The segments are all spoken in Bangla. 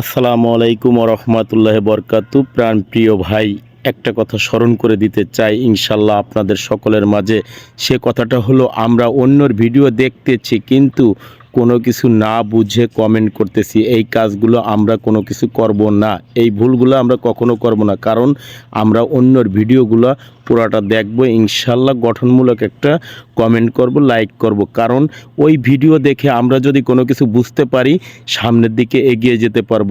আসসালামু আলাইকুম রহমতুল্লাহ বরকাতু। প্রাণ প্রিয় ভাই, একটা কথা স্মরণ করে দিতে চাই ইনশাল্লাহ আপনাদের সকলের মাঝে। সে কথাটা হলো, আমরা অন্যর ভিডিও দেখতেছি, কিন্তু কোনো কিছু না বুঝে কমেন্ট করতেছি, এই কাজগুলো আমরা কোনো কিছু করব না। এই ভুলগুলো আমরা কখনো করব না, কারণ আমরা অন্যর ভিডিওগুলো পুরাটা দেখব, ইনশাল্লাহ গঠনমূলক একটা কমেন্ট করব লাইক করব। কারণ ওই ভিডিও দেখে আমরা যদি কোনো কিছু বুঝতে পারি, সামনের দিকে এগিয়ে যেতে পারব।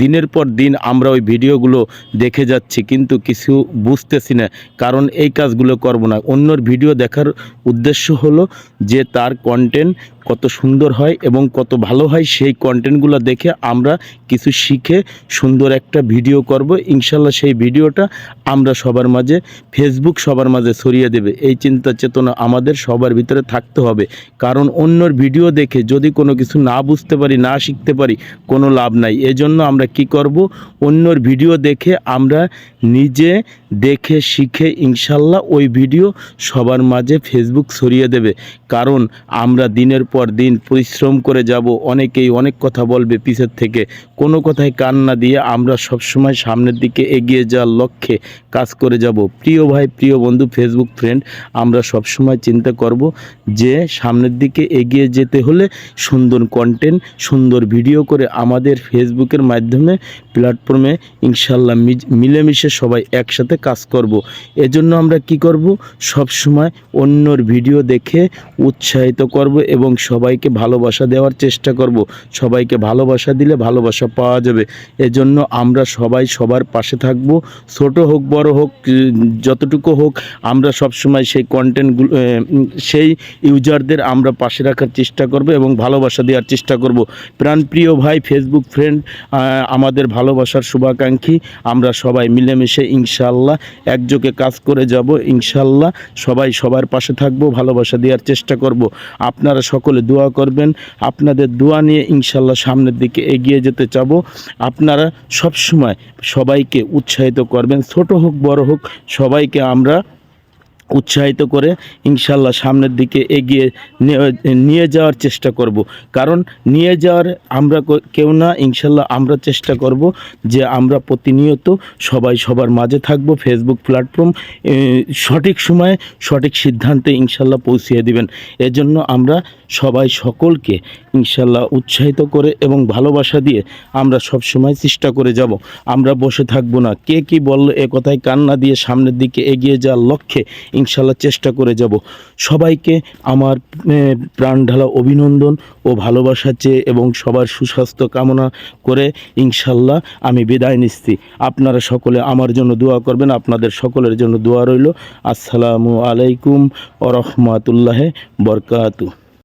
দিনের পর দিন আমরা ওই ভিডিওগুলো দেখে যাচ্ছি, কিন্তু কিছু বুঝতেছি না, কারণ এই কাজগুলো করব না। অন্যর ভিডিও দেখার উদ্দেশ্য হলো যে তার কন্টেন্ট কত সুন্দর হয় এবং কত ভালো হয়, সেই কন্টেন্টগুলো দেখে আমরা কিছু শিখে সুন্দর একটা ভিডিও করব। ইনশাল্লাহ সেই ভিডিওটা আমরা সবার মাঝে ফেসবুক সবার মাঝে ছড়িয়ে দেবে। এই চিন্তা চেতনা আমাদের সবার ভিতরে থাকতে হবে। কারণ অন্যর ভিডিও দেখে যদি কোনো কিছু না বুঝতে পারি, না শিখতে পারি, কোনো লাভ নাই। এজন্য আমরা কি করব? অন্যর ভিডিও দেখে আমরা নিজে দেখে শিখে ইনশাল্লাহ ওই ভিডিও সবার মাঝে ফেসবুক ছড়িয়ে দেবে। কারণ আমরা দিনের পর দিন পরিশ্রম করে যাব, অনেকেই অনেক কথা বলবে পিছের থেকে। কোনো কথায় কান না দিয়ে আমরা সবসময় সামনের দিকে এগিয়ে যাওয়ার লক্ষ্যে কাজ করে যাব। প্রিয় ভাই, প্রিয় বন্ধু ফেসবুক ফ্রেন্ড আমরা সবসময় চিন্তা করব যে সামনের দিকে এগিয়ে যেতে হলে সুন্দর কন্টেন্ট সুন্দর ভিডিও করে আমাদের ফেসবুকের মাধ্যমে প্ল্যাটফর্মে ইনশাল্লাহ মিলেমিশে সবাই একসাথে কাজ করব। এজন্য আমরা কি করব? সবসময় অন্যর ভিডিও দেখে উৎসাহিত করব এবং সবাইকে ভালোবাসা দেওয়ার চেষ্টা করব। সবাইকে ভালোবাসা দিলে ভালোবাসা পাওয়া যাবে। এজন্য আমরা সবাই সবার পাশে থাকব। ছোট হোক, বড় হোক, যতটুকু হোক, আমরা সব সময় সেই কন্টেন্টগুলো সেই ইউজারদের আমরা পাশে রাখার চেষ্টা করব এবং ভালোবাসা দেওয়ার চেষ্টা করব। প্রাণপ্রিয় ভাই ফেসবুক ফ্রেন্ড আমাদের ভালোবাসার শুভাকাঙ্ক্ষী। আমরা সবাই মিলেমিশে ইনশাল্লাহ একযোগে কাজ করে যাব ইনশাল্লাহ সবাই সবার পাশে থাকব, ভালোবাসা দেওয়ার চেষ্টা করব। আপনারা সকলে দোয়া করবেন, আপনাদের দোয়া নিয়ে ইনশাল্লাহ সামনের দিকে এগিয়ে যেতে চাবো। আপনারা সব সময় সবাইকে উৎসাহিত করবেন, ছোট হোক, বড় হোক, সবাইকে আমরা উৎসাহিত করে ইনশাল্লাহ সামনের দিকে এগিয়ে নিয়ে- যাওয়ার চেষ্টা করব। কারণ নিয়ে যাওয়ার আমরা কেউ না, ইনশাল্লাহ আমরা চেষ্টা করব যে আমরা প্রতিনিয়ত সবাই সবার মাঝে থাকব ফেসবুক প্ল্যাটফর্ম সঠিক সময়ে সঠিক সিদ্ধান্তে ইনশাল্লাহ পৌঁছিয়ে দিবেন। এজন্য আমরা সবাই সকলকে ইনশাল্লাহ উৎসাহিত করে এবং ভালোবাসা দিয়ে আমরা সব সময় চেষ্টা করে যাব। আমরা বসে থাকব না। কে কি বলল এ কথায় কান্না দিয়ে সামনের দিকে এগিয়ে যাওয়ার লক্ষ্যে ইনশাল্লাহ চেষ্টা করে যাব। সবাইকে আমার প্রাণ ঢালা অভিনন্দন ও ভালোবাসা চেয়ে এবং সবার সুস্বাস্থ্য কামনা করে ইনশাল্লাহ আমি বিদায় নিচ্ছি। আপনারা সকলে আমার জন্য দোয়া করবেন, আপনাদের সকলের জন্য দোয়া রইল। আসসালামু আলাইকুম ও রহমতুল্লাহ বরকাতু